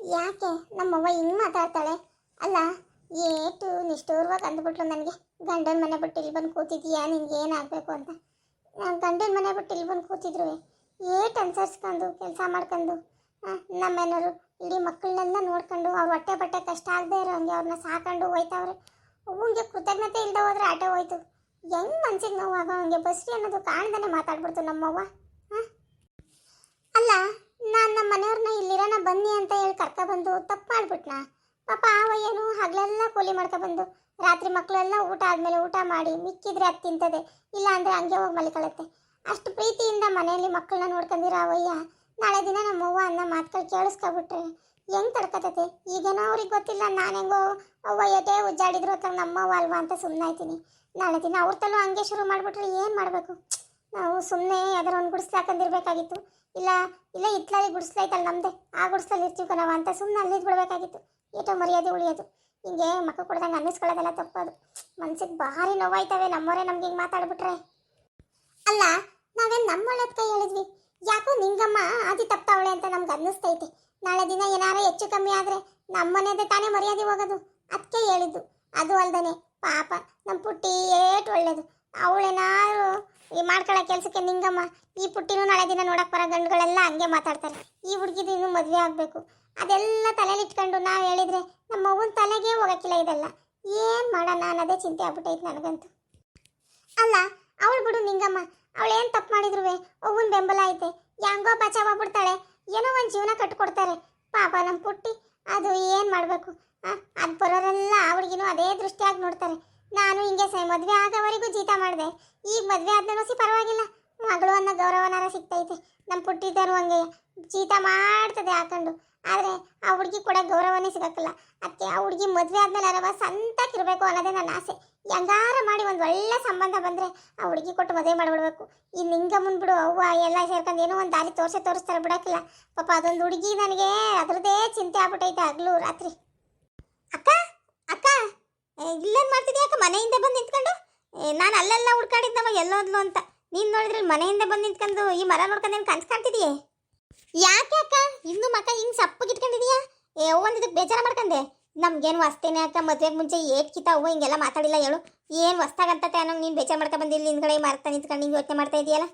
ಯಾಕೆ ನಮ್ಮವ್ವ ಹಿಂಗೆ ಮಾತಾಡ್ತಾಳೆ? ಅಲ್ಲ, ಏಟು ನಿಷ್ಠೂರ್ವಾಗಿ ಅಂದ್ಬಿಟ್ರು ನನಗೆ. ಗಂಡನ ಮನೆ ಬಿಟ್ಟು ಇಲ್ಲಿ ಬಂದು ಕೂತಿದ್ಯಾ? ನಿನ್ಗೆ ಏನಾಗಬೇಕು ಅಂತ. ನಾನು ಗಂಡನ ಮನೆ ಬಿಟ್ಟು ಇಲ್ಲಿ ಬಂದು ಕೂತಿದ್ರು ಏಟ್ ಅನ್ಸರ್ಸ್ಕೊಂಡು ಕೆಲಸ ಮಾಡ್ಕೊಂಡು ನಮ್ಮೇನವರು ಇಡೀ ಮಕ್ಕಳನ್ನೆಲ್ಲ ನೋಡ್ಕೊಂಡು ಅವ್ರ ಹೊಟ್ಟೆ ಬಟ್ಟೆ ಕಷ್ಟ ಆಗದೆ ಇರೋ ಹಂಗೆ ಅವ್ರನ್ನ ಸಾಕೊಂಡು ಹೋಯ್ತಾವ್ರೆ. ಅವ್ನಿಗೆ ಕೃತಜ್ಞತೆ ಇಲ್ಲದೆ ಹೋದ್ರೆ ಆಟೋ ಹೋಯ್ತು. ಹೆಂಗ್ ಮನ್ಸಿಗೆ ನೋವಾಗ ಹಂಗೆ ಬಸ್ರಿ ಅನ್ನೋದು ಕಾಣ್ದಾನೆ ಮಾತಾಡ್ಬಿಡ್ತು ನಮ್ಮವ್ವ. ಹಾಂ ಅಲ್ಲ, ನಾನು ನಮ್ಮ ಮನೆಯವ್ರನ್ನ ಇಲ್ಲಿರೋಣ ಬನ್ನಿ ಅಂತ ಹೇಳಿ ಕರ್ಕೊಬಂದು ಬಂದು ಮಾಡ್ಬಿಟ್ನಾ ಪಾಪ ಏನು ಹಗಲೆಲ್ಲ ಕೂಲಿ ಮಾಡ್ಕೊಬಂದು ರಾತ್ರಿ ಮಕ್ಕಳೆಲ್ಲ ಊಟ ಆದಮೇಲೆ ಊಟ ಮಾಡಿ ಮಿಕ್ಕಿದ್ರೆ ಅದು ತಿಂತದೆ, ಇಲ್ಲ ಅಂದರೆ ಹಂಗೆ ಹೋಗಿ ಮಲಿಕೊಳ್ಳುತ್ತೆ. ಅಷ್ಟು ಪ್ರೀತಿಯಿಂದ ಮನೆಯಲ್ಲಿ ಮಕ್ಕಳನ್ನ ನೋಡ್ಕೊಂಡಿರೋ ಅವಯ್ಯ ನಾಳೆ ದಿನ ನಮ್ಮ ಅವ್ವ ಅನ್ನ ಮಾತುಗಳು ಕೇಳಿಸ್ಕೊಬಿಟ್ರೆ ಹೆಂಗ್ ತಡ್ಕತತೆ? ಈಗೇನೋ ಅವ್ರಿಗೆ ಗೊತ್ತಿಲ್ಲ, ನಾನು ಹೆಂಗೋ ಅವ್ವ ಎಟೇ ಉಜ್ಜಾಡಿದ್ರು ಅಂತ ನಮ್ಮವ್ವ ಅಲ್ವಾ ಅಂತ ಸುಮ್ಮನಾಯ್ತೀನಿ ನಾಳೆ ದಿನ ಅವ್ರ ತಲು ಹಂಗೆ ಶುರು ಮಾಡಿಬಿಟ್ರೆ ಏನು ಮಾಡಬೇಕು? ನಾವು ಸುಮ್ಮನೆ ಯಾವ್ದಾರ ಒಂದು ಗುಡಿಸ್ಲಾಕಂದಿರ್ಬೇಕಾಗಿತ್ತು ಇಲ್ಲ ಇಲ್ಲ ಇತ್ಲಾಗಿ ಗುಡಿಸ್ಲೈತಲ್ಲ ನಮ್ದೆ. ಆ ಗುಡಿಸ್ಲಲ್ಲಿ ಇರ್ತೀವಿ ಕಣವ ಅಂತ ಸುಮ್ಮನೆ ಅಲ್ಲಿ ಬಿಡ್ಬೇಕಾಗಿತ್ತು. ಏಟೋ ಮರ್ಯಾದೆ ಉಳಿಯೋದು. ಹಿಂಗೆ ಮಕ್ಕಳು ಕೊಡ್ದಂಗೆ ಅನ್ನಿಸ್ಕೊಳ್ಳೋದೆಲ್ಲ ತಪ್ಪೋದು. ಮನ್ಸಿಗೆ ಭಾರಿ ನೋವಾಯ್ತವೆ ನಮ್ಮವರೇ ನಮ್ಗೆ ಹಿಂಗೆ ಮಾತಾಡ್ಬಿಟ್ರೆ. ಅಲ್ಲ, ನಾವೇನು ನಮ್ಮ ಕೈ ಹೇಳಿದ್ವಿ? ಯಾಕೋ ನಿಂಗಮ್ಮ ಆದಿ ತಪ್ತಾವಳೆ ಅಂತ ನಮ್ಗೆ ಅನ್ನಿಸ್ತೈತೆ. ನಾಳೆ ದಿನ ಏನಾರ ಹೆಚ್ಚು ಕಮ್ಮಿ ಆದರೆ ನಮ್ಮನೆದೇ ತಾನೇ ಮರ್ಯಾದೆ ಹೋಗೋದು. ಅದಕ್ಕೆ ಹೇಳಿದ್ದು. ಅದು ಅಲ್ದನೆ ಪಾಪ ನಮ್ಮ ಪುಟ್ಟಿ ಏಟ್ ಒಳ್ಳೇದು. ಅವಳೇನಾದ್ರು ಈ ಮಾಡ್ಕೊಳ್ಳೋ ಕೆಲಸಕ್ಕೆ ನಿಂಗಮ್ಮ, ಈ ಪುಟ್ಟಿನೂ ನಾಳೆ ದಿನ ನೋಡಕ್ಕೆ ಬರೋ ಗಂಡುಗಳೆಲ್ಲ ಹಂಗೆ ಮಾತಾಡ್ತಾರೆ. ಈ ಹುಡುಗಿದು ಇನ್ನೂ ಮದುವೆ ಆಗಬೇಕು. ಅದೆಲ್ಲ ತಲೆಲಿಟ್ಕೊಂಡು ನಾವು ಹೇಳಿದರೆ ನಮ್ಮ ಮಗುನ ತಲೆಗೆ ಹೋಗೋಕ್ಕಿಲ್ಲ ಇದೆಲ್ಲ. ಏನು ಮಾಡೋಣ ಅನ್ನೋದೇ ಚಿಂತೆ ಆಗ್ಬಿಟ್ಟೈತೆ ನನಗಂತೂ. ಅಲ್ಲ, ಅವಳು ಬಿಡು ನಿಂಗಮ್ಮ. ಅವಳೇನು ತಪ್ಪು ಮಾಡಿದ್ರು ಅವ್ವನ ಬೆಂಬಲ ಐತೆ. ಹೆಂಗೋ ಬಚಾವಾಗ್ಬಿಡ್ತಾಳೆ ಏನೋ ಒಂದು ಜೀವನ ಕಟ್ಕೊಡ್ತಾರೆ. ಪಾಪ ನಮ್ಮ ಪುಟ್ಟಿ. ಅದು ಏನು ಮಾಡಬೇಕು? ಅದು ಬರೋರೆಲ್ಲ ಅವಳಿಗಿನೂ ಅದೇ ದೃಷ್ಟಿಯಾಗಿ ನೋಡ್ತಾರೆ. ನಾನು ಹಿಂಗೆ ಸ ಮದುವೆ ಆಗೋವರೆಗೂ ಜೀತ ಮಾಡಿದೆ. ಈಗ ಮದುವೆ ಆದ್ಮೇಲೆ ಸಿ ಪರವಾಗಿಲ್ಲ. ಮಗಳು ಅನ್ನೋ ಗೌರವನಾರ ಸಿಗ್ತೈತೆ. ನಮ್ಮ ಪುಟ್ಟಿದ್ದರು ಹಂಗೆ ಜೀತ ಮಾಡ್ತದೆ ಹಾಕೊಂಡು. ಆದರೆ ಆ ಹುಡುಗಿ ಕೂಡ ಗೌರವನೇ ಸಿಗಕ್ಕಲ್ಲ. ಅದಕ್ಕೆ ಆ ಹುಡುಗಿ ಮದುವೆ ಆದ್ಮೇಲೆ ಅರವ ಇರಬೇಕು ಅನ್ನೋದೇ ನನ್ನ ಆಸೆ. ಹೆಂಗಾರ ಮಾಡಿ ಒಂದು ಒಳ್ಳೆ ಸಂಬಂಧ ಬಂದರೆ ಆ ಹುಡುಗಿ ಕೊಟ್ಟು ಮದುವೆ ಮಾಡಿಬಿಡ್ಬೇಕು. ಈ ನಿಂಗಮ್ಮನ್ ಬಿಡು, ಅವ್ವ ಎಲ್ಲ ಸೇರ್ಕೊಂಡು ಏನೋ ಒಂದು ದಾರಿ ತೋರಿಸೇ ತೋರಿಸ್ತಾರೆ ಬಿಡೋಕ್ಕಿಲ್ಲ. ಪಾಪ ಅದೊಂದು ಹುಡುಗಿ ನನಗೆ ಅದರದೇ ಚಿಂತೆ ಆಗ್ಬಿಟ್ಟೈತೆ ಹಗ್ಲು ರಾತ್ರಿ. ಅಕ್ಕ ಅಕ್ಕ. ಇಲ್ಲೇನು ಮಾಡ್ತಿದ್ಯಾ? ಯಾಕೆ ಮನೆಯಿಂದ ಬಂದು ನಿಂತ್ಕೊಂಡು? ನಾನು ಅಲ್ಲೆಲ್ಲ ಹುಡ್ಕಾಡಿದ್ದವ ಎಲ್ಲೋದ್ಲು ಅಂತ. ನೀನು ನೋಡಿದ್ರೆ ಮನೆಯಿಂದ ಬಂದು ನಿಂತ್ಕೊಂಡು ಈ ಮರ ನೋಡ್ಕೊಂಡು ಏನು ಕನ್ಸು ಕಾಣ್ತಿದೀಯೇ? ಯಾಕೆ ಅಕ್ಕ? ಇನ್ನು ಮಕ್ಕ ಹಿಂಗೆ ಸಪ್ಪು ಇಟ್ಕೊಂಡಿದೀಯಾ? ಏ ಒಂದು ಇದಕ್ಕೆ ಬೇಜಾರ ಮಾಡ್ಕೊಂಡೆ. ನಮ್ಗೇನು ವಸ್ತೇನೆ ಅಕ್ಕ, ಮದ್ವೆಗೆ ಮುಂಚೆ ಏಟ್ ಕಿತ ಹೂವು ಹಿಂಗೆಲ್ಲ ಮಾತಾಡಿಲ್ಲ ಹೇಳು. ಏನು ವಸ್ತಾಗಂತತೆ ಅನ್ನೋ ನೀನು ಬೇಜಾರು ಮಾಡ್ಕೊಂಡು ಬಂದಿಲ್ಲ ಹಿಂದ್ಗಡೆ ಮಾರ್ತಾ ನಿಂತ್ಕೊಂಡು ಹಿಂಗೆ ಯೋಚನೆ ಮಾಡ್ತಾ ಇದೆಯಲ್ಲ?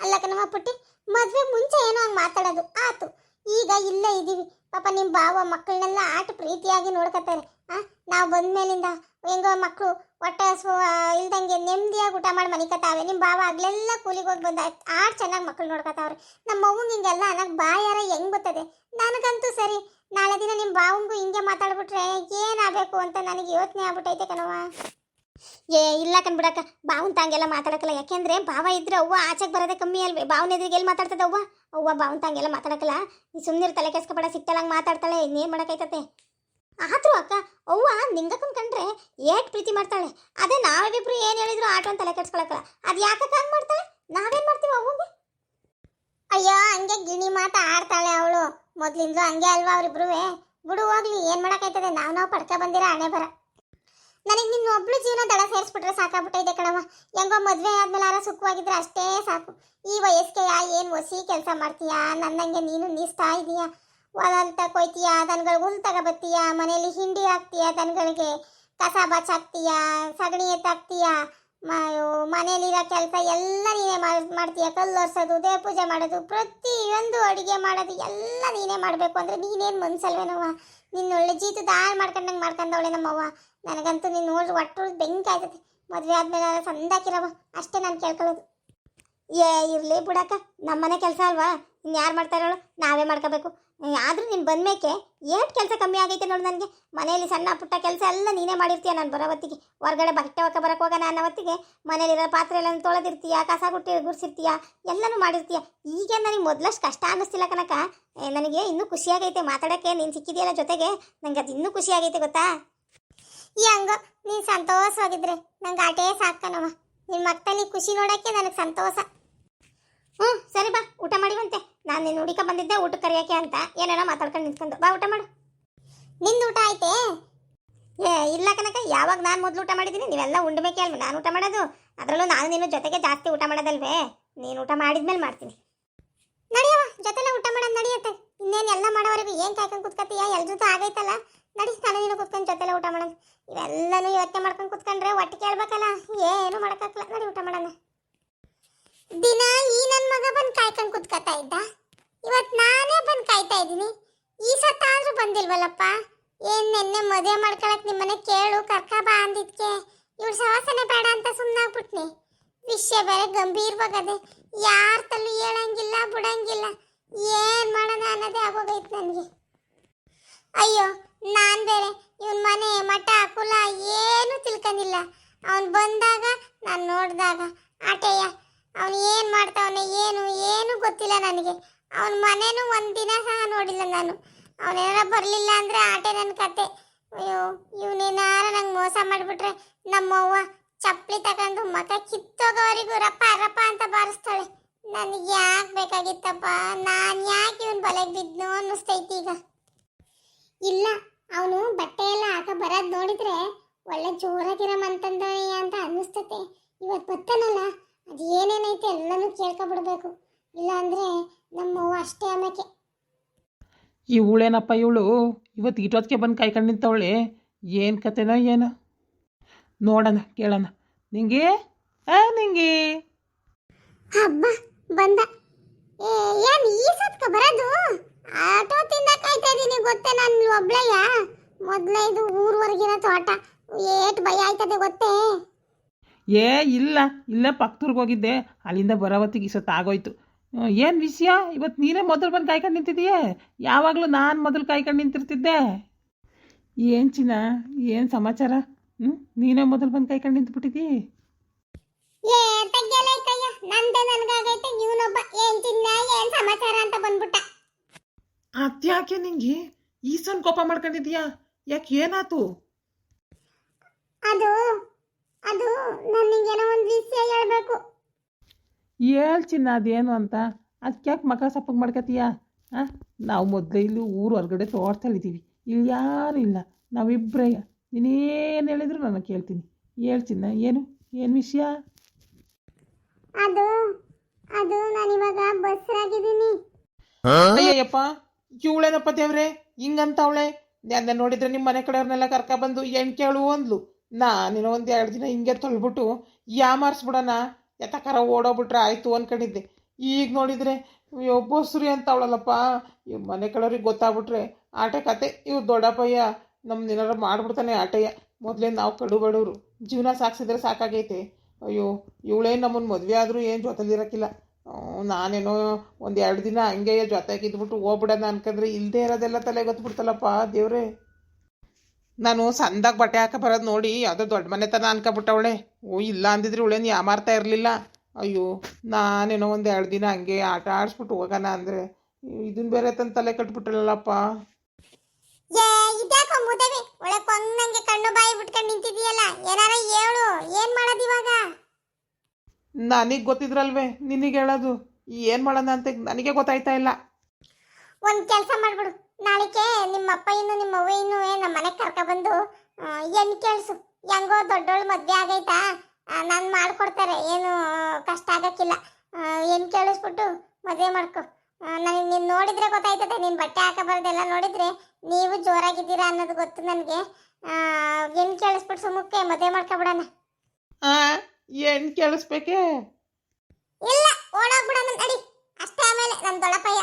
ಅಲ್ಲ ಕಣಮ್ಮ ಪುಟ್ಟಿ, ಮದುವೆ ಮುಂಚೆ ಏನೋ ಹಂಗೆ ಮಾತಾಡೋದು. ಆತು. ಈಗ ಇಲ್ಲೇ ಇದ್ದೀವಿ ಪಾಪ ನಿಮ್ಮ ಬಾವ ಮಕ್ಕಳನ್ನೆಲ್ಲ ಆಟ ಪ್ರೀತಿಯಾಗಿ ನೋಡ್ಕೊತಾರೆ. ನಾವು ಬಂದ್ಮೇಲಿಂದ ಹೆಂಗೋ ಮಕ್ಕಳು ಹೊಟ್ಟೆ ಹಸು ಇಲ್ದಂಗೆ ನೆಮ್ಮದಿಯಾಗಿ ಊಟ ಮಾಡಿ ಮನಿಕತಾವೆ ನಿಮ್ಮ ಬಾವ ಆಗ್ಲೆಲ್ಲ ಕೂಲಿಗೆ ಹೋಗಿ ಬಂದ ಆಟ ಚೆನ್ನಾಗಿ ಮಕ್ಕಳು ನೋಡ್ಕೊತಾವ್ರೆ. ನಮ್ಮ ಅವ್ವಂಗೆ ಹಿಂಗೆಲ್ಲ ನನಗೆ ಬಾಯಾರ ಹೆಂಗ್ ಬರ್ತದೆ ನನಗಂತೂ ಸರಿ. ನಾಳೆ ದಿನ ನಿಮ್ಮ ಬಾವಂಗೂ ಹಿಂಗೆ ಮಾತಾಡ್ಬಿಟ್ರೆ ಏನಾಗಬೇಕು ಅಂತ ನನಗೆ ಯೋಚನೆ ಆಗ್ಬಿಟ್ಟೈತೆ ಕಣವ ಏ, ಇಲ್ಲ ಕಣ್ಬಿಡಕ್ಕ ಬಾವನ್ ತಂಗೆಲ್ಲ ಮಾತಾಡಕ್ಕಲ್ಲ. ಯಾಕೆಂದ್ರೆ ಬಾವ ಇದ್ರೆ ಅವ್ವ ಆಚೆಗೆ ಬರೋದೆ ಕಮ್ಮಿ ಅಲ್ವೇ. ಬಾವನ ಎದುರಿಗೆ ಎಲ್ಲಿ ಮಾತಾಡ್ತದೆ ಅವ್ವ? ಅವ್ವ ಬಾವನ್ ತಂಗೆಲ್ಲ ಮಾತಾಡಕ್ಕಲ್ಲ. ಈ ಸುಮ್ಮನೆ ತಲೆ ಕೆಸ್ಕೊಬೇಡ ಹಂಗೆ ಮಾತಾಡ್ತಾಳೆ. ಇನ್ನೇನು ಮಾಡಕ್ಕೈತತೆ ಆದ್ರೂ ಅಕ್ಕ, ಅವ್ವ ನಿಂಗಕ್ಕನ್ ಕಂಡ್ರೆ ಏಟ್ ಪ್ರೀತಿ ಮಾಡ್ತಾಳೆ. ಅದೇ ನಾವಿಬ್ರು ಏನು ಹೇಳಿದ್ರು ಆಟೋ ತಲೆ ಕೆಡ್ಸ್ಕೊಳಕ್ಕಲ್ಲ. ಅದು ಯಾಕಕ್ಕ ಹಂಗೆ ಮಾಡ್ತಾಳೆ? ನಾವೇನು ಮಾಡ್ತೀವಿ ಅವ್ವಂಗೆ? ಅಯ್ಯೋ, ಹಂಗೆ ಗಿಣಿ ಮಾತ ಆಡ್ತಾಳೆ ಅವಳು. ಮೊದ್ಲಿಂದಲೂ ಹಂಗೆ ಅಲ್ವಾ ಅವ್ರಿಬ್ರು ಬಿಡು, ಹೋಗ್ಲಿ, ಏನ್ ಮಾಡೋಕ್ಕಾಯ್ತದೆ? ನಾವು ನಾವು ಪಡ್ಕ ಬಂದಿರ ಹಣೆ ಬರ. ನನಗೆ ನಿನ್ನ ಒಬ್ಳು ಜೀವನ ದಡ ಸೇರಿಸ್ಬಿಟ್ರೆ ಸಾಕಾಗ್ಬಿಟ್ಟೈತೆ ಕಣವ ಹೆಂಗೋ ಮದ್ವೆ ಆದ್ಮೇಲೆ ಆರ ಸುಖವಾಗಿದ್ರೆ ಅಷ್ಟೇ ಸಾಕು. ಈ ವಯಸ್ಸಿಗೆ ಏನ್ ಒಸಿ ಕೆಲಸ ಮಾಡ್ತೀಯಾ? ನನ್ನಂಗೆ ನೀನು ನೀಸ್ತಾ ಇದೀಯಾ? ಹೊಲ ಕೊಯ್ತೀಯ? ದನಗಳಿಗೆ ಹುಲ್ ತಗೊಬತ್ತೀಯ? ಮನೆಯಲ್ಲಿ ಹಿಂಡಿ ಹಾಕ್ತೀಯ ದನಗಳಿಗೆ? ಕಸ ಬಚ್ಚಾಕ್ತೀಯಾ ಸಗಣಿ ಎತ್ತಾಕ್ತೀಯ ಮನೆಯಲ್ಲಿರೋ ಕೆಲಸ ಎಲ್ಲ ನೀನೇ ಮಾಡ್- ಮಾಡ್ತೀಯ? ಕಲ್ಲು ಒರೆಸೋದು ದೇವ ಪೂಜೆ ಮಾಡೋದು, ಪ್ರತಿಯೊಂದು ಅಡುಗೆ ಮಾಡೋದು ಎಲ್ಲ ನೀನೇ ಮಾಡಬೇಕು ಅಂದರೆ ನೀನೇನು ಮನ್ಸಲ್ವೇನವ್ವ? ನಿನ್ನ ಒಳ್ಳೆ ಜೀತು ದಾಳ್ ಮಾಡ್ಕೊಂಡಂಗೆ ಮಾಡ್ಕೊಂಡವಳೆ ನಮ್ಮವ್ವ. ನನಗಂತೂ ನೀನು ನೋಡ್ರಿ ಒಟ್ಟು ಬೆಂಕಿ ಆಯ್ತದೆ. ಮದುವೆ ಆದ್ಮೇಲೆ ಸಂದಾಕಿರವ ಅಷ್ಟೇ ನಾನು ಕೇಳ್ಕೊಳ್ಳೋದು. ಏ, ಇರಲಿ ಬಿಡಕ್ಕ. ನಮ್ಮನೆ ಕೆಲಸ ಅಲ್ವಾ? ಇನ್ಯಾರು ಯಾರು ಮಾಡ್ತಾರೋಳು? ನಾವೇ ಮಾಡ್ಕೋಬೇಕು. ಆದರೂ ನೀನು ಬಂದ್ಮೇಕೆ ಏನು ಕೆಲಸ ಕಮ್ಮಿ ಆಗೈತೆ ನೋಡು ನನಗೆ? ಮನೆಯಲ್ಲಿ ಸಣ್ಣ ಪುಟ್ಟ ಕೆಲಸ ಎಲ್ಲ ನೀನೇ ಮಾಡಿರ್ತೀಯ ನಾನು ಬರೋ ಹೊತ್ತಿಗೆ. ಹೊರಗಡೆ ಬಟ್ಟೆ ಒಕ್ಕ ಬರಕ್ಕೆ ಹೋಗೋಣ ಅನ್ನೋ ಹೊತ್ತಿಗೆ ಮನೇಲಿರೋ ಪಾತ್ರೆ ಎಲ್ಲ ತೊಳೆದಿರ್ತೀಯ, ಕಸ ಗುಟ್ಟಿ ಗುಡಿಸಿರ್ತೀಯ, ಎಲ್ಲನೂ ಮಾಡಿರ್ತೀಯ? ಈಗ ನನಗೆ ಮೊದಲಷ್ಟು ಕಷ್ಟ ಅನ್ನಿಸ್ತಿಲ್ಲ ಕನಕ ನನಗೆ ಇನ್ನೂ ಖುಷಿಯಾಗೈತೆ ಮಾತಾಡೋಕ್ಕೆ, ನೀನು ಸಿಕ್ಕಿದೆಯಲ್ಲ ಜೊತೆಗೆ. ನನಗೆ ಅದು ಇನ್ನೂ ಖುಷಿಯಾಗೈತೆ ಗೊತ್ತಾ? ಹೆಂಗೋ, ನೀನು ಸಂತೋಷವಾಗಿದ್ರೆ ನಂಗೆ ಆಟೇ ಸಾಕನವ ನಿನ್ನ ಮಕ್ಕಳಲ್ಲಿ ಖುಷಿ ನೋಡೋಕ್ಕೆ ನನಗೆ ಸಂತೋಷ. ಹ್ಞೂ ಸರಿ ಬಾ, ಊಟ ಮಾಡಿವಂತೆ. ನಾನು ನಿನ್ನ ಹುಡುಕ ಬಂದಿದ್ದೆ ಊಟ ಕರಿಯೋಕೆ ಅಂತ. ಏನೇನೋ ಮಾತಾಡ್ಕೊಂಡು ನಿಂತ್ಕೊಂಡು. ಬಾ, ಊಟ ಮಾಡು. ನಿಂದು ಊಟ ಆಯ್ತೆ? ಏ, ಇಲ್ಲ ಕನಕ, ಯಾವಾಗ ನಾನು ಮೊದಲು ಊಟ ಮಾಡಿದ್ದೀನಿ? ನೀವೆಲ್ಲ ಉಂಡ್ಬೇಕೆ ಅಲ್ವ? ನಾನು ಊಟ ಮಾಡೋದು. ಅದರಲ್ಲೂ ನಾನು ನಿನ್ನ ಜೊತೆಗೆ ಜಾಸ್ತಿ ಊಟ ಮಾಡೋದಲ್ವೇ? ನೀನು ಊಟ ಮಾಡಿದ್ಮೇಲೆ ಮಾಡ್ತೀನಿ. ನಡೆಯವ ಜೊತೆಲೆ ಊಟ ಮಾಡೋದು ನಡೆಯುತ್ತೆ. ಇನ್ನೇನು ಎಲ್ಲ ಮಾಡೋವರೆಗೂ ಏನು ಕಾಯ್ಕೊಂಡು ಕುತ್ಕತ್ತೀಯ? ಎಲ್ಲ ಜೊತೆ ಆಗೈತಲ್ಲ. ನಡಿ ನಾನು ನೀನು ಕುತ್ಕೊಂಡು ಜೊತೆಲೆ ಊಟ ಮಾಡೋದು ಇವೆಲ್ಲನೂ ಯೋಚನೆ ಮಾಡ್ಕೊಂಡು ಕುತ್ಕೊಂಡ್ರೆ ಒಟ್ಟಿಗೆ ಕೇಳ್ಬೇಕಲ್ಲ ಏನು ಮಾಡೋಕ್ಕಾಗಲ್ಲ. ನಡಿ ಊಟ ಮಾಡೋಣ. ದಿನ ಈ ನನ್ನ ಮಗ ಬಂದು ಕಾಯ್ಕೊಂಡು ಕುತ್ಕತಾ ಇದ್ದ? ಇವತ್ತು ನಾನೇ ಬಂದು ಕಾಯ್ತಾ ಇದ್ದೀನಿ. ಈ ಸತ್ತ ಆದ್ರೂ ಬಂದಿಲ್ವಲ್ಲಪ್ಪ? ಏನ್ ನೆನ್ನೆ ಮದುವೆ ಮಾಡ್ಕೊಳಕ್ ನಿಮ್ಮನೆ ಕೇಳು, ಕರ್ಕ ಬಾ ಅಂದಿದ್ಕೆ. ಇವ್ರ ಸವಾಸನೆ ಬೇಡ ಅಂತ ಸುಮ್ಮನಾಗ್ಬಿಟ್ನಿ ವಿಷಯ ಬೇರೆ ಗಂಭೀರವಾಗದೆ ಯಾರ ತಲ್ಲೂ ಹೇಳಂಗಿಲ್ಲ, ಬಿಡಂಗಿಲ್ಲ. ಏನ್ ಮಾಡೋಣ ಅನ್ನೋದೇ ಆಗೋಗೈತೆ ನನಗೆ. ಅಯ್ಯೋ, ನಾನು ಬೇರೆ. ಇವನ್ ಮನೆ ಮಠ, ಕುಲ ಏನು ತಿಳ್ಕೊಂಡಿಲ್ಲ. ಅವನು ಬಂದಾಗ, ನಾನು ನೋಡಿದಾಗ ಆಟಯ್ಯ ಅವನು ಏನು ಮಾಡ್ತಾವನೆ ಏನು ಏನು ಗೊತ್ತಿಲ್ಲ ನನಗೆ. ಅವನ ಮನೆನೂ ಒಂದಿನ ಸಹ ನೋಡಿಲ್ಲ ನಾನು. ಅವನೇನಾರ ಬರಲಿಲ್ಲ ಅಂದರೆ ಆಟೆ ನನ್ನ ಕತೆ. ಅಯ್ಯೋ ಇವನೇನಾರ ನಂಗೆ ಮೋಸ ಮಾಡಿಬಿಟ್ರೆ ನಮ್ಮವ್ವ ಚಪ್ಪಲಿ ತಗೊಂಡು ಮಕ ಕಿತ್ತೋಗೋವರೆಗೂ ರಪ್ಪ ರಪ್ಪ ಅಂತ ಬಾರಿಸ್ತಾಳೆ. ನನಗೆ ಯಾಕೆ ಬೇಕಾಗಿತ್ತಪ್ಪ? ನಾನು ಯಾಕೆ ಇವನ್ ಬಲೆಗೆ ಬಿದ್ನೋ ಅನ್ನಿಸ್ತೈತಿ ಈಗ. ಇಲ್ಲ, ಅವನು ಬಟ್ಟೆ ಎಲ್ಲ ಹಾಕ ಬರೋದು ನೋಡಿದ್ರೆ ಒಳ್ಳೆ ಜೋರಾಗಿರೋ ಮಂತಂದವೇ ಅಂತ ಅನ್ನಿಸ್ತತೆ. ಇವತ್ತು ಬರ್ತಾನಲ್ಲ ಅದು ಏನೇನೈತೆ ಎಲ್ಲನೂ ಕೇಳ್ಕೊಬಿಡ್ಬೇಕು. ಇಲ್ಲ ಅಂದ್ರೆ ನಮ್ಮವ್ವ ಅಷ್ಟೇ ಆಮೇಕೆ ಇವಳೇನಪ್ಪ ಇವಳು? ಇವತ್ತು ಇಟೋದಕ್ಕೆ ಬಂದು ಕಾಯ್ಕೊಂಡು ನಿಂತವಳೆ. ಏನು ಕತೆನೋ ಏನೋ. ನೋಡೋಣ ಕೇಳೋಣ. ನಿಂಗೆ? ಆ ನಿಂಗೆ? ಹಬ್ಬ ಬಂದ. ಏ ಏನ್ ಈ ಸತ್ಕ ಬರೋದು? ಆಟೋ ತಿಂದ ಕಾಯ್ತಾ ಇದ್ದೀನಿ ಗೊತ್ತೇ ನಾನು ಒಬ್ಳೆಯ ಮೊದ್ಲೇ ಇದು ಊರ್ವರೆಗಿರೋ ತೋಟ ಏಟ್ ಭಯ ಆಯ್ತದೆ ಗೊತ್ತೇ. ಏ ಇಲ್ಲ ಇಲ್ಲೇ ಪಕ್ಕದೂರ್ಗೆ ಹೋಗಿದ್ದೆ. ಅಲ್ಲಿಂದ ಬರೋವತ್ತಿಗೆ ಆಗೋಯ್ತು. ಏನು ವಿಷಯ? ಇವತ್ತು ನೀನೇ ಮೊದಲು ಬಂದು ಕಾಯ್ಕೊಂಡು ನಿಂತಿದ್ದೀಯೇ ಯಾವಾಗಲೂ ನಾನು ಮೊದಲು ಕಾಯ್ಕೊಂಡು ನಿಂತಿರ್ತಿದ್ದೆ. ಏನು ಚಿನ್ನ? ಏನು ಸಮಾಚಾರ? ಹ್ಞೂ ನೀನೇ ಮೊದಲು ಬಂದು ಕಾಯ್ಕೊಂಡು ನಿಂತ್ಬಿಟ್ಟಿದ್ದೀ ಅದ್ಯಾಕೆ ನಿಂಗೆ? ಈಸನ್ ಕೋಪ ಮಾಡ್ಕೊಂಡಿದ್ಯಾ? ಯಾಕೆ ಏನಾತು? ಅದು ಅದು ನನಗೇನೋ ಒಂದು ವಿಷಯ ಹೇಳಬೇಕು. ಹೇಳ್ ಚಿನ್ನ ಅದೇನು ಅಂತ. ಅದಕ್ಕೆ ಯಾಕೆ ಮಕ ಸಪ್ಪಗೆ ಮಾಡ್ಕತೀಯ ಹಾಂ ನಾವು ಮೊದಲೇ ಇಲ್ಲಿ ಊರು ಹೊರಗಡೆ ತೋಟದಲ್ಲಿದ್ದೀವಿ ಇಲ್ಲಿ ಯಾರು ಇಲ್ಲ. ನಾವಿಬ್ಬರೇ ನೀನೇನು ಹೇಳಿದ್ರು ನಾನು ಕೇಳ್ತೀನಿ. ಹೇಳ್ ಚಿನ್ನ ಏನು? ಏನು ವಿಷಯ? ಅದು ಅದು ನಾನು ಇವಾಗ ಬಸ್ರಾಗಿದ್ದೀನಿ. ಅಯ್ಯಯ್ಯಪ್ಪ ಇವಳೇನಪ್ಪ ದೇವ್ರೆ? ಹಿಂಗಂತ ಅವಳೆ? ನೆನ್ನೆ ನೋಡಿದ್ರೆ ನಿಮ್ಮ ಮನೆ ಕಡೆಯವ್ರನ್ನೆಲ್ಲ ಕರ್ಕೊಬಂದು ಹೆಣ್ ಕೇಳು ಅಂದ್ಲು. ನಾನಿನ್ನೋ ಒಂದು ಎರಡು ದಿನ ಹಿಂಗೆ ತೊಳ್ಬಿಟ್ಟು ಯಾಮಾರಿಸ್ಬಿಡೋಣ ಎತ್ತಕರ ಓಡೋಗ್ಬಿಟ್ರೆ ಆಯಿತು ಅಂದ್ಕೊಂಡಿದ್ದೆ ಈಗ ನೋಡಿದರೆ ಅಯ್ಯೋ ಸುರಿ ಅಂತ ಅವಳಲ್ಲಪ್ಪ. ಇವ್ ಮನೆ ಕಡೆಯವ್ರಿಗೆ ಗೊತ್ತಾಗ್ಬಿಟ್ರೆ ಆಟ ಕತೆ. ಇವ್ ದೊಡ್ಡಪ್ಪಯ್ಯ ನಮ್ದು ಏನಾರು ಮಾಡಿಬಿಡ್ತಾನೆ ಆಟಯ್ಯ ಮೊದಲೇ ನಾವು ಕಡು ಬಡವರು ಜೀವನ ಸಾಕ್ಸಿದ್ರೆ ಸಾಕಾಗೈತೆ. ಅಯ್ಯೋ ಇವಳೇನು ನಮ್ಮನ್ನು ಮದುವೆ ಆದರೂ ಏನು ಜೊತೆಲಿರೋಕ್ಕಿಲ್ಲ ನಾನೇನೋ ಒಂದು ಎರಡು ದಿನ ಹಂಗೆ ಜೊತೆಗಿದ್ಬಿಟ್ಟು ಹೋಗ್ಬಿಡೋಣ ಅನ್ಕಂದ್ರೆ ಇಲ್ಲದೆ ಇರೋದೆಲ್ಲ ತಲೆ ಗೊತ್ಬಿಡ್ತಲ್ಲಪ್ಪ ದೇವ್ರೆ. ನಾನು ಸಂದಾಗ ಬಟ್ಟೆ ಹಾಕ ಬರೋದು ನೋಡಿ ಯಾವುದೋ ದೊಡ್ಡ ಮನೆತನ ಅನ್ಕೊಬಿಟ್ಟವಳೆ ಓ ಇಲ್ಲ ಅಂದಿದ್ರೆ ಇವಳೇನು ಯಾಮಾರ್ತಾ ಇರಲಿಲ್ಲ. ಅಯ್ಯೋ ನಾನೇನೋ ಒಂದು ಎರಡು ದಿನ ಹಂಗೆ ಆಟ ಆಡಿಸ್ಬಿಟ್ಟು ಹೋಗೋಣ ಅಂದರೆ ಇದನ್ನ ಬೇರೆ ತನ್ನ ತಲೆ ಕಟ್ಬಿಟ್ಟಳಲ್ಲಪ್ಪ ಕಣ್ಣು ಬಾಯಿ ಬಿಟ್ಕೊಂಡು ನಿಂತಿದೀಯಲ್ಲ ಏನಾರ ಹೇಳು ಏನು ಮಾಡೋದು ಇವಾಗ? ನನಗೆ ಗೊತ್ತಿದ್ರಲ್ವೇ ನಿನಗೆ ಹೇಳೋದು. ಏನು ಮಾಡೋಣ ಅಂತ ನನಗೆ ಗೊತ್ತಾಯ್ತಾ ಇಲ್ಲ. ಒಂದ್ ಕೆಲಸ ಮಾಡ್ಬಿಡು. ನಾಳೆಗೆ ನಿಮ್ಮ ಅಪ್ಪ ಇನ್ನು ನಿಮ್ಮ ಅವ್ವ ಇನ್ನು ನಮ್ಮ ಮನೆಗೆ ಕರ್ಕೊಬಂದು ಏನು ಕೇಳಿಸು? ಹೆಂಗೋ ದೊಡ್ಡೋಳು ಮದ್ವೆ ಆಗೈತಾ? ನಾನು ಮಾಡ್ಕೊಡ್ತಾರೆ ಏನು ಕಷ್ಟ ಆಗಕ್ಕಿಲ್ಲ. ಏನು ಕೇಳಿಸ್ಬಿಟ್ಟು ಮದುವೆ ಮಾಡ್ಕೊ. ನನಗೆ ನೀನು ನೋಡಿದ್ರೆ ಗೊತ್ತಾಯ್ತದೆ ನೀನು ಬಟ್ಟೆ ಹಾಕಬಾರ್ದೆಲ್ಲ ನೋಡಿದ್ರೆ ನೀವು ಜೋರಾಗಿದ್ದೀರಾ ಅನ್ನೋದು ಗೊತ್ತು ನನಗೆ. ಏನು ಕೇಳಿಸ್ಬಿಟ್ಟು ಸುಮ್ಮಕ್ಕೆ ಮದುವೆ ಮಾಡ್ಕೊಬಿಡೋಣ ಏನು ಕೇಳಿಸ್ಬೇಕೇ? ಇಲ್ಲ ಓಡೋಗ್ಬಿಡೋಣ ನಡಿ. ಅಷ್ಟೇ ಆಮೇಲೆ ನಮ್ಮ ದೊಡ್ಡಪ್ಪಯ್ಯ.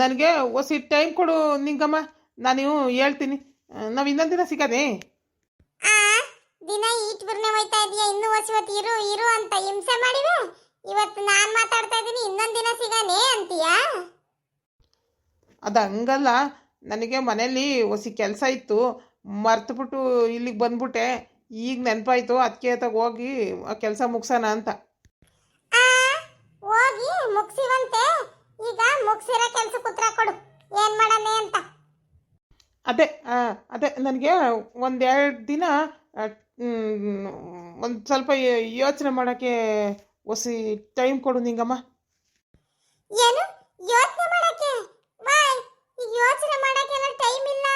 ನನಗೆ ಒಸಿ ಟೈಮ್ ಕೊಡು ನಿಂಗಮ್ಮ. ನಾನು ಹೇಳ್ತೀನಿ. ನಾವು ಇನ್ನೊಂದು ದಿನ ಸಿಗದೆ? ಆ ದಿನ ಈಟ್ ಬಿರ್ನೆ ಹೋಯ್ತಾ ಇದೀಯ. ಇನ್ನು ಹೊಸಿವತ್ತು ಇರು ಇರು ಅಂತ ಹಿಂಸೆ ಮಾಡಿವೆ ಇವತ್ತು ನಾನು ಮಾತಾಡ್ತಾ ಇದ್ದೀನಿ ಇನ್ನೊಂದು ದಿನ ಸಿಗನೆ ಅಂತೀಯ? ಅದು ಹಂಗಲ್ಲ. ನನಗೆ ಮನೇಲಿ ಒಸಿ ಕೆಲಸ ಇತ್ತು. ಮರ್ತುಬಿಟ್ಟು ಇಲ್ಲಿಗೆ ಬಂದ್ಬಿಟ್ಟೆ. ಈಗ ನೆನಪಾಯ್ತು ಅದಕ್ಕೆ ತಗ ಹೋಗಿ ಆ ಕೆಲಸ ಮುಗ್ಸೋಣ ಅಂತ. ಆ ಹೋಗಿ ಮುಗ್ಸಿವಂತೆ. ಈಗ ಮುಗಿಸಿರೋ ಕೆಲಸಕ್ಕೆ ಉತ್ತರ ಕೊಡು. ಏನು ಮಾಡೋಣ ಅಂತ? ಅದೇ ಅದೇ ನನಗೆ ಒಂದೆರಡು ದಿನ ಒಂದು ಸ್ವಲ್ಪ ಯೋಚನೆ ಮಾಡೋಕ್ಕೆ ಒಸಿ ಟೈಮ್ ಕೊಡು ನಿಂಗಮ್ಮ. ಏನು? ಯೋಚನೆ ಮಾಡೋಕ್ಕೆ? ಬಾಯ್ ಈ ಯೋಚನೆ ಏನೋ ಟೈಮ್ ಇಲ್ಲ.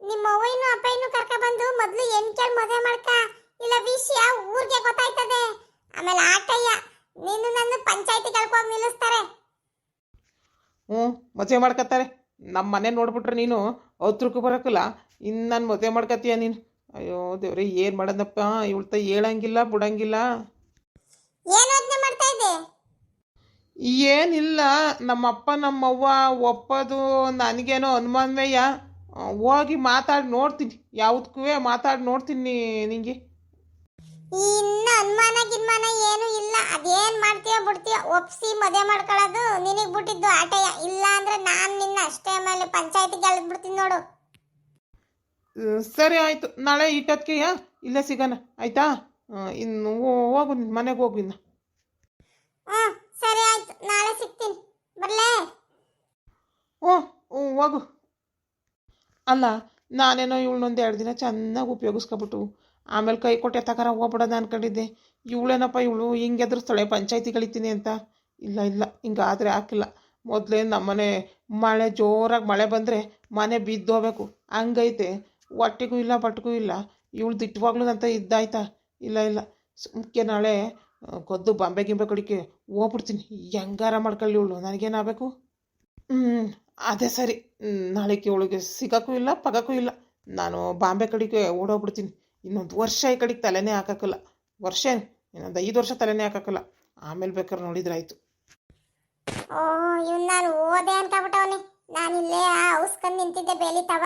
ನಿಮ್ಮ ಅವ್ವಯ್ಯನು ಅಪ್ಪಯ್ಯನು ಕರ್ಕ ಬಂದು ಮೊದಲು ಏನು ಕೇಳಿ ಮದುವೆ ಮಾಡ್ಕ? ಇಲ್ಲ ವಿಷಯ ಊರಿಗೆ ಗೊತ್ತಾಯ್ತದೆ? ಆಮೇಲೆ ಆಟಯ್ಯ ನೀನು ನನ್ನ ಪಂಚಾಯತಿ ಕಳ್ಕೊಂಡು ನಿಲ್ಲಿಸ್ತಾರೆ. ಹ್ಞೂ ಮದುವೆ ಮಾಡ್ಕೊತಾರೆ ನಮ್ಮ ಮನೆ ನೋಡ್ಬಿಟ್ರೆ ನೀನು ಹತ್ರಕ್ಕೂ ಬರೋಕ್ಕಲ್ಲ ಇನ್ನು ನಾನು ಮದುವೆ ಮಾಡ್ಕೊತೀಯ ನೀನು? ಅಯ್ಯೋ ದೇವ್ರಿ ಏನು ಮಾಡೋದಪ್ಪ? ಇವಳ್ತ ಹೇಳಂಗಿಲ್ಲ ಬಿಡಂಗಿಲ್ಲ. ಏನಿಲ್ಲ ನಮ್ಮಪ್ಪ ನಮ್ಮವ್ವ ಒಪ್ಪದು ನನಗೇನೋ ಅನುಮಾನವೇಯ. ಹೋಗಿ ಮಾತಾಡಿ ನೋಡ್ತೀನಿ. ಯಾವುದಕ್ಕೂ ಮಾತಾಡಿ ನೋಡ್ತೀನಿ ನಿಂಗೆ. ಇನ್ನ ಅನುಮಾನ ಗಿನ್ಮಾನ ಏನು ಇಲ್ಲ. ಅದೇನ್ ಮಾಡ್ತೀಯ ಬಿಡ್ತೀಯ ಒಪ್ಸಿ ಮದುವೆ ಮಾಡ್ಕೊಳ್ಳೋದು ನಿನಗ್ ಬಿಟ್ಟಿದ್ದು ಆಟಯ. ಇಲ್ಲ ಅಂದ್ರೆ ನಾನ್ ನಿನ್ನ ಅಷ್ಟೇ ಮೇಲೆ ಪಂಚಾಯತಿಗೆ ಎಳ್ದ್ ಬಿಡ್ತೀನಿ ನೋಡು. ಸರಿ ಆಯಿತು. ನಾಳೆ ಇಟ್ಟದ್ಕೆಯ? ಇಲ್ಲೇ ಸಿಗೋಣ. ಆಯಿತಾ? ಇನ್ನು ಹೋಗು ಮನೆಗೆ ಹೋಗು ಇನ್ನು. ಹ್ಮ್ ಸರಿ ಆಯ್ತು. ನಾಳೆ ಸಿಗ್ತೀನಿ. ಬರ್ಲೇ? ಓ ಹ್ಞೂ ಹೋಗು. ಅಲ್ಲ ನಾನೇನೋ ಇವಳನ್ನೊಂದು ಎರಡು ದಿನ ಚೆನ್ನಾಗಿ ಉಪಯೋಗಿಸ್ಕೊಬಿಟ್ಟು ಆಮೇಲೆ ಕೈ ಕೊಟ್ಟೆ ತಕರ ಹೋಗ್ಬಿಡೋದು ಅನ್ಕೊಂಡಿದ್ದೆ. ಇವಳೇನಪ್ಪ ಇವಳು ಹಿಂಗೆ ಎದುರಿಸ್ತಾಳೆ ಪಂಚಾಯತಿಗಳಿತೀನಿ ಅಂತ. ಇಲ್ಲ ಇಲ್ಲ ಹಿಂಗಾದರೆ ಹಾಕಿಲ್ಲ. ಮೊದಲೇ ನಮ್ಮನೆ ಮಳೆ ಜೋರಾಗಿ ಮಳೆ ಬಂದರೆ ಮನೆ ಬಿದ್ದೋಗ್ಬೇಕು ಹಂಗೈತೆ. ಹೊಟ್ಟೆಗೂ ಇಲ್ಲ ಬಟ್ಟಿಗೂ ಇಲ್ಲ. ಇವಳು ದಿಟ್ಟವಾಗ್ಲೂ ಅಂತ ಇದ್ದಾಯ್ತಾ? ಇಲ್ಲ ಇಲ್ಲ. ಸುಮ್ಕೆ ನಾಳೆ ಗೊದ್ದು ಬಾಂಬೆ ಗಿಂಬೆ ಕಡಿಕೆ ಹೋಗ್ಬಿಡ್ತೀನಿ. ಹೆಂಗಾರ ಮಾಡ್ಕೊಳ್ಳಿ ಇವಳು. ನನಗೇನಾಗಬೇಕು ಹ್ಞೂ ಅದೇ ಸರಿ. ನಾಳೆಗೆ ಅವಳಿಗೆ ಸಿಗೋಕ್ಕೂ ಇಲ್ಲ, ಪಗಕ್ಕೂ ಇಲ್ಲ. ನಾನು ಬಾಂಬೆ ಕಡೆಗೆ ಓಡೋಗ್ಬಿಡ್ತೀನಿ. ಇನ್ನೊಂದು ವರ್ಷ ಈ ಕಡೆಗೆ ತಲೆನೇ ಹಾಕಕ್ಕಲ್ಲ. ವರ್ಷ ಇನ್ನೊಂದು ಐದು ವರ್ಷ ತಲೆನೇ ಹಾಕಕ್ಕಲ್ಲ. ಆಮೇಲೆ ಬೇಕಾದ್ರೆ ನೋಡಿದ್ರಾಯ್ತು ಓ ಇವ್ನ್ ನಾನು ಓದೆ ಅನ್ಕೊಬಿಟ್ಟವನೆ ನಾನು ಇಲ್ಲೇ ಆ ಔಸ್ಕಂದ್ ನಿಂತಿದ್ದೆ ಬೇಲಿತವ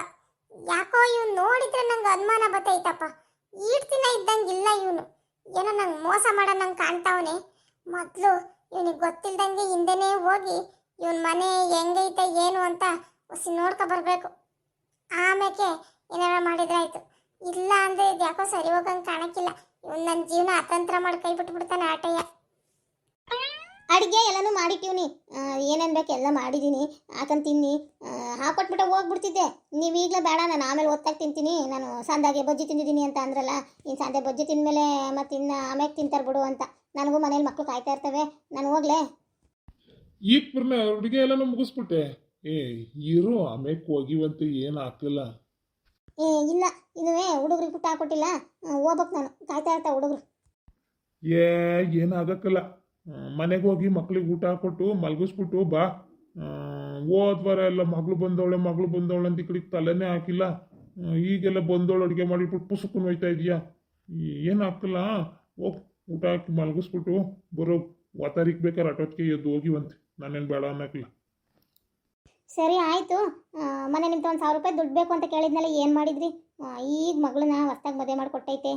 ಯಾಕೋ ಇವ್ನು ನೋಡಿದ್ರೆ ನಂಗೆ ಅನುಮಾನ ಬತ್ತೈತಪ್ಪ ಈಡ್ತಿನ ದಿನ ಇದ್ದಂಗಿಲ್ಲ ಇವನು. ಏನೋ ನಂಗೆ ಮೋಸ ಮಾಡೋ ನಂಗೆ ಕಾಣ್ತಾವನೆ. ಮೊದಲು ಇವನಿಗೆ ಗೊತ್ತಿಲ್ದಂಗೆ ಹಿಂದೆನೇ ಹೋಗಿ ಇವನ್ ಮನೆ ಹೆಂಗೈತೆ, ಏನು ಅಂತ ಹೊಸಿ ನೋಡ್ಕೊ ಬರಬೇಕು. ಆಮೇಲೆ ಏನಾರ ಮಾಡಿದ್ರಾಯ್ತು ಇಲ್ಲ ಅಂದ್ರೆ ಇದು ಯಾಕೋ ಸರಿ ಹೋಗಂಗೆ ಕಾಣಕ್ಕಿಲ್ಲ. ಇವನ್ ನನ್ನ ಜೀವನ ಅತಂತ್ರ ಮಾಡಿ ಕೈ ಬಿಟ್ಬಿಡ್ತಾನೆ ಆಟಯ್ಯ. ಅಡುಗೆ ಎಲ್ಲನೂ ಮಾಡಿಟ್ಟಿವ್ನಿ ಏನೇನು ಬೇಕು ಎಲ್ಲ ಮಾಡಿದ್ದೀನಿ ಹಾಕೊಂಡು ತಿನ್ನಿ. ಹಾಕೊಟ್ಬಿಟ್ಟು ಹೋಗ್ಬಿಡ್ತಿದ್ದೆ. ನೀವು ಈಗಲೇ ಬೇಡ, ನಾನು ಆಮೇಲೆ ಒತ್ತಾಗಿ ತಿಂತೀನಿ. ನಾನು ಸಂದಾಗೆ ಬಜ್ಜಿ ತಿಂದಿದ್ದೀನಿ ಅಂತ ಅಂದ್ರಲ್ಲ ಇನ್ನು ಸಂದೆ ಬಜ್ಜಿ ತಿಂದ್ಮೇಲೆ ಮತ್ತೆ ಇನ್ನು ಆಮೇಲೆ ತಿಂತಾರೆ ಬಿಡು ಅಂತ. ನನಗೂ ಮನೇಲಿ ಮಕ್ಕಳು ಕಾಯ್ತಾ ಇರ್ತವೆ. ನಾನು ಹೋಗ್ಲೇ. ಈಗ ಬರ್ನ ಅಡುಗೆ ಎಲ್ಲಾನು ಮುಗಿಸ್ಬಿಟ್ಟೆ. ಏ ಇರು ಆಮೇಲೆ ಹೋಗಿವಂತ ಏನು ಆಗ್ತಿಲ್ಲ. ಏ ಇಲ್ಲ ಇನ್ನುವೇ ಹುಡುಗ್ರಿಗೆ ಪುಟ್ಟ ಹಾಕೊಟ್ಟಿಲ್ಲ. ಹೋಗ್ಬೇಕು ನಾನು. ಕಾಯ್ತಾ ಇರ್ತಾ ಹುಡುಗರು. ಏ ಏನು ಆಗಕ್ಕಲ್ಲ. ಮನೆಗೆ ಹೋಗಿ ಮಕ್ಳಿಗೆ ಊಟ ಹಾಕೊಟ್ಟು ಮಲಗಿಸ್ಬಿಟ್ಟು ಬಾ. ಹೋದ್ವಾರ ಹೋದ್ ವಾರ ಎಲ್ಲ ಮಗಳು ಬಂದವಳೆ ಮಗಳು ಬಂದವಳೆ ಅಂತ ಈ ಕಡೆಗೆ ತಲೆನೇ ಹಾಕಿಲ್ಲ. ಈಗೆಲ್ಲ ಬಂದವಳು ಅಡುಗೆ ಮಾಡಿಬಿಟ್ಟು ಪುಸುಕುನ್ ಹೋಯ್ತಾ ಇದೀಯಾ? ಏನು ಹಾಕಲ್ಲ ಹೋಗ್ ಊಟ ಹಾಕಿ ಮಲಗಿಸ್ಬಿಟ್ಟು ಬರೋ ವಾತಾರಿಕ್ ಬೇಕಾದ್ರೆ ಅಟೋತ್ಗೆ ಎದ್ದು ಹೋಗಿವಂತೆ. ನಾನೇನು ಬೇಡ ಮಕ್ಳು. ಸರಿ ಆಯಿತು. ಮನೆ ನಿಮ್ದು ಒಂದು ಸಾವಿರ ರೂಪಾಯಿ ದುಡ್ಡು ಬೇಕು ಅಂತ ಕೇಳಿದ್ನಲ್ಲ ಏನು ಮಾಡಿದ್ರಿ? ಈಗ ಮಗಳನ್ನ ಹೊಸ್ದಾಗಿ ಮದುವೆ ಮಾಡಿ ಕೊಟ್ಟೈತೆ.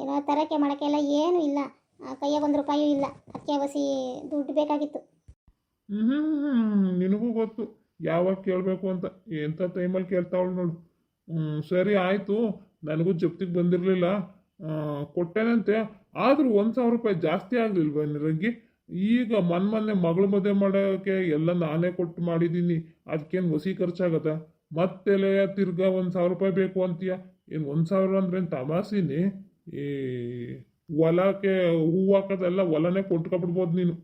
ಏನೋ ತರಕ್ಕೆ ಮಾಡೋಕ್ಕೆ ಎಲ್ಲ ಏನೂ ಇಲ್ಲ. ಕೈಯಾಗ ಒಂದು ರೂಪಾಯೂ ಇಲ್ಲ. ಅದಕ್ಕೆ ವಸಿ ದುಡ್ಡು ಬೇಕಾಗಿತ್ತು. ನಿನಗೂ ಗೊತ್ತು. ಯಾವಾಗ ಕೇಳಬೇಕು ಅಂತ. ಎಂಥ ಟೈಮಲ್ಲಿ ಕೇಳ್ತಾವಳು ನೋಡು. ಹ್ಮ್, ಸರಿ ಆಯಿತು. ನನಗೂ ಜಪ್ತಿಗೆ ಬಂದಿರಲಿಲ್ಲ. ಕೊಟ್ಟೆನಂತೆ. ಆದರೂ ಒಂದು ಸಾವಿರ ರೂಪಾಯಿ ಜಾಸ್ತಿ ಆಗಲಿಲ್ವ ನಿರಂಗಿ ಈಗ ಮನ್ ಮೊನ್ನೆ ಮಗಳು ಮದುವೆ ಮಾಡೋಕ್ಕೆ ಎಲ್ಲ ನಾನೇ ಕೊಟ್ಟು ಮಾಡಿದ್ದೀನಿ. ಅದಕ್ಕೇನು ಹೊಸಿ ಖರ್ಚಾಗತ್ತ? ಮತ್ತೆಲೆ ತಿರ್ಗಾ ಒಂದು ಸಾವಿರ ರೂಪಾಯಿ ಬೇಕು ಅಂತೀಯ? ಏನು ಒಂದು ಸಾವಿರ ಅಂದ್ರೆ ಏನು ತಮಾಸಿನಿ ಈ ಹೊಲಕ್ಕೆ ಹೂವು ಹಾಕೋದೆಲ್ಲ ಹೊಲನೇ ಕೊಟ್ಕೊಬಿಡ್ಬೋದು ನೀನು.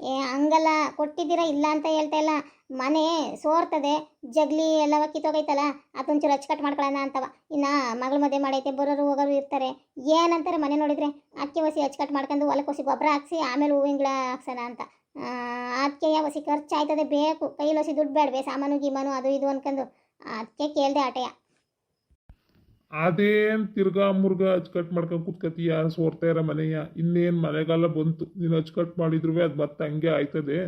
ಏ, ಹಂಗಲ್ಲ, ಕೊಟ್ಟಿದ್ದೀರಾ ಇಲ್ಲ ಅಂತ ಹೇಳ್ತಾ ಇಲ್ಲ. ಮನೆ ಸೋರ್ತದೆ, ಜಗ್ಲಿ ಎಲ್ಲವ ಕಿತ್ತೋಗೈತಲ್ಲ, ಅದೊಂಚೂರು ಅಚ್ಚುಕಟ್ಟು ಮಾಡ್ಕೊಳ್ಳೋಣ ಅಂತವ. ಇನ್ನ ಮಗಳ ಮದುವೆ ಮಾಡೈತೆ, ಬರೋರು ಹೋಗೋರು ಇರ್ತಾರೆ. ಏನಂತಾರೆ ಮನೆ ನೋಡಿದ್ರೆ? ಅಕ್ಕಿ ಹೊಸಿ ಅಚ್ಚುಕಟ್ಟು ಮಾಡ್ಕೊಂಡು ಹೊಲಕ್ಕೆ ಹೊಸಿ ಗೊಬ್ಬರ ಹಾಕ್ಸಿ, ಆಮೇಲೆ ಹೂವಿನ ಗಿಡ ಹಾಕ್ಸೋಣ ಅಂತ. ಅದಕ್ಕೆ ಹೊಸಿ ಖರ್ಚಾಯ್ತದೆ, ಬೇಕು. ಕೈಲಿ ಹೊಸಿ ದುಡ್ಡು ಬೇಡವೆ, ಸಾಮಾನು, ಗೀಮಾನು, ಅದು ಇದು ಅನ್ಕೊಂಡು. ಅದಕ್ಕೆ ಕೇಳಿದೆ ಆಟಯ ಅದೇನ್ ತಿರ್ಗಾ ಮುರ್ಗ ಅಚ್ಕಟ್ ಮಾಡ್ಕೊಂಡು ಕುತ್ಕತೀಯ ಸೋರ್ತಾ ಇರೋ ಮನೆಯ, ಇನ್ನೇನು ಮಳೆಗಾಲ ಬಂತು, ನೀನು ಅಚ್ಕಟ್ ಮಾಡಿದ್ರು ಅದು ಮತ್ತೆ ಹಂಗೆ ಆಯ್ತದೆ.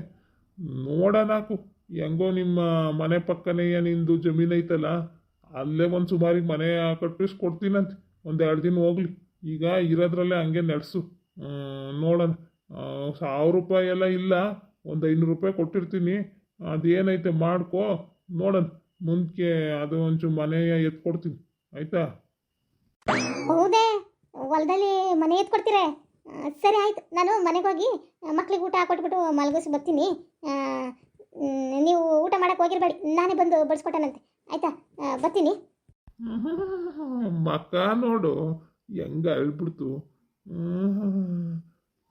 ನೋಡೋಣಾಕು ಹೆಂಗೋ ನಿಮ್ಮ ಮನೆ ಪಕ್ಕನೆಯ ನಿಂದು ಜಮೀನು ಐತಲ್ಲ, ಅಲ್ಲೇ ಒಂದು ಸುಮಾರಿಗೆ ಮನೆ ಕಟ್ಟಿಸ್ಕೊಡ್ತೀನಂತೆ ಒಂದು ಎರಡು ದಿನ ಹೋಗ್ಲಿ. ಈಗ ಇರೋದ್ರಲ್ಲೇ ಹಂಗೆ ನಡೆಸು. ನೋಡೋಣ. ಸಾವಿರ ರೂಪಾಯಿ ಎಲ್ಲ ಇಲ್ಲ, ಒಂದು ಐನೂರು ರೂಪಾಯಿ ಕೊಟ್ಟಿರ್ತೀನಿ. ಅದೇನೈತೆ ಮಾಡ್ಕೋ, ನೋಡೋಣ. ಮುಂದಕ್ಕೆ ಅದು ಒಂಚೂರು ಮನೆಯ ಎತ್ಕೊಡ್ತೀನಿ. ಆಯ್ತಾ? ಹೌದೇ ಹೊಲದಲ್ಲಿ ಮನೆ ಎತ್ ಕೊಡ್ತೀರಾ ಸರಿ ಆಯ್ತು. ನಾನು ಮನೆಗೆ ಹೋಗಿ ಮಕ್ಳಿಗೆ ಊಟ ಹಾಕೊಟ್ಬಿಟ್ಟು ಮಲಗಿಸಿ ಬರ್ತೀನಿ. ನೀವು ಊಟ ಮಾಡಕ್ಕೆ ಹೋಗಿರ್ಬೇಡಿ. ನಾನೇ ಬಂದು ಬಡಿಸ್ಕೊಟ್ಟನಂತೆ. ಆಯ್ತಾ? ಬರ್ತೀನಿ. ಮಕ್ಕ ನೋಡು ಹೆಂಗ ಅಳ್ಬಿಡ್ತು.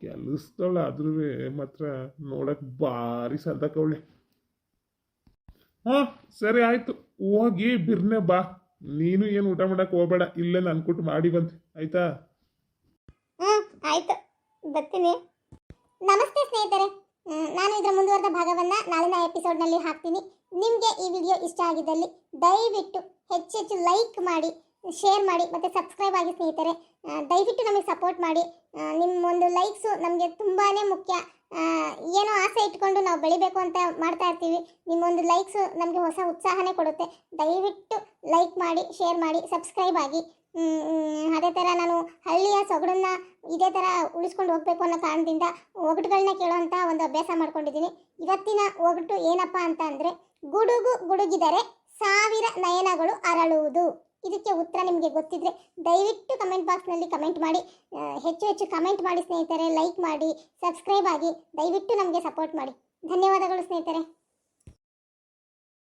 ಕೆಲಸದಳ ಆದ್ರೂ ಮಾತ್ರ ನೋಡಕ್ ಭಾರಿ ಸಂದಕವಳೆ ಹಾ ಸರಿ ಆಯ್ತು. ಹೋಗಿ ಬಿರ್ನೆ ಬಾ. ನೀನು ಏನು ಊಟ ಮಾಡಕ್ ಹೋಗ್ಬೇಡ, ಇಲ್ಲೇ ನಾನು ಕೊಟ್ಟು ಮಾಡಿ ಬಂತು ಆಯ್ತಾ? ಆಯ್ತು. ಬರ್ತೀನಿ. ನಮಸ್ತೆ ಸ್ನೇಹಿತರೆ. ನಾನು ಇದರ ಮುಂದುವರೆದ ಭಾಗವನ್ನು ನಾಳಿನ ಎಪಿಸೋಡ್ನಲ್ಲಿ ಹಾಕ್ತೀನಿ. ನಿಮಗೆ ಈ ವಿಡಿಯೋ ಇಷ್ಟ ಆಗಿದ್ದಲ್ಲಿ ದಯವಿಟ್ಟು ಹೆಚ್ಚೆಚ್ಚು ಲೈಕ್ ಮಾಡಿ, ಶೇರ್ ಮಾಡಿ, ಮತ್ತು ಸಬ್ಸ್ಕ್ರೈಬ್ ಆಗಿ ಸ್ನೇಹಿತರೆ. ದಯವಿಟ್ಟು ನಮಗೆ ಸಪೋರ್ಟ್ ಮಾಡಿ. ನಿಮ್ಮ ಒಂದು ಲೈಕ್ಸು ನಮಗೆ ತುಂಬಾ ಮುಖ್ಯ. ಏನೋ ಆಸೆ ಇಟ್ಕೊಂಡು ನಾವು ಬೆಳಿಬೇಕು ಅಂತ ಮಾಡ್ತಾ ಇರ್ತೀವಿ. ನಿಮ್ಮೊಂದು ಲೈಕ್ಸು ನಮಗೆ ಹೊಸ ಉತ್ಸಾಹನೇ ಕೊಡುತ್ತೆ. ದಯವಿಟ್ಟು ಲೈಕ್ ಮಾಡಿ ಶೇರ್ ಮಾಡಿ ಸಬ್ಸ್ಕ್ರೈಬ್ ಆಗಿ. ಅದೇ ಥರ ನಾನು ಹಳ್ಳಿಯ ಸೊಗಡನ್ನ ಇದೇ ಥರ ಉಳಿಸ್ಕೊಂಡು ಹೋಗಬೇಕು ಅನ್ನೋ ಕಾರಣದಿಂದ ಒಗಟುಗಳನ್ನ ಕೇಳೋವಂಥ ಒಂದು ಅಭ್ಯಾಸ ಮಾಡ್ಕೊಂಡಿದ್ದೀನಿ. ಇವತ್ತಿನ ಒಗಟು ಏನಪ್ಪ ಅಂತ ಅಂದರೆ ಗುಡುಗು ಗುಡುಗಿದರೆ ಸಾವಿರ ನಯನಗಳು ಅರಳುವುದು. ಇದಕ್ಕೆ ಉತ್ತರ ನಿಮಗೆ ಗೊತ್ತಿದ್ರೆ ದಯವಿಟ್ಟು ಕಮೆಂಟ್ ಬಾಕ್ಸ್ನಲ್ಲಿ ಕಮೆಂಟ್ ಮಾಡಿ. ಹೆಚ್ಚು ಹೆಚ್ಚು ಕಮೆಂಟ್ ಮಾಡಿ ಸ್ನೇಹಿತರೆ ಲೈಕ್ ಮಾಡಿ ಸಬ್ಸ್ಕ್ರೈಬ್ ಆಗಿ ದಯವಿಟ್ಟು ನಮಗೆ ಸಪೋರ್ಟ್ ಮಾಡಿ. ಧನ್ಯವಾದಗಳು ಸ್ನೇಹಿತರೆ.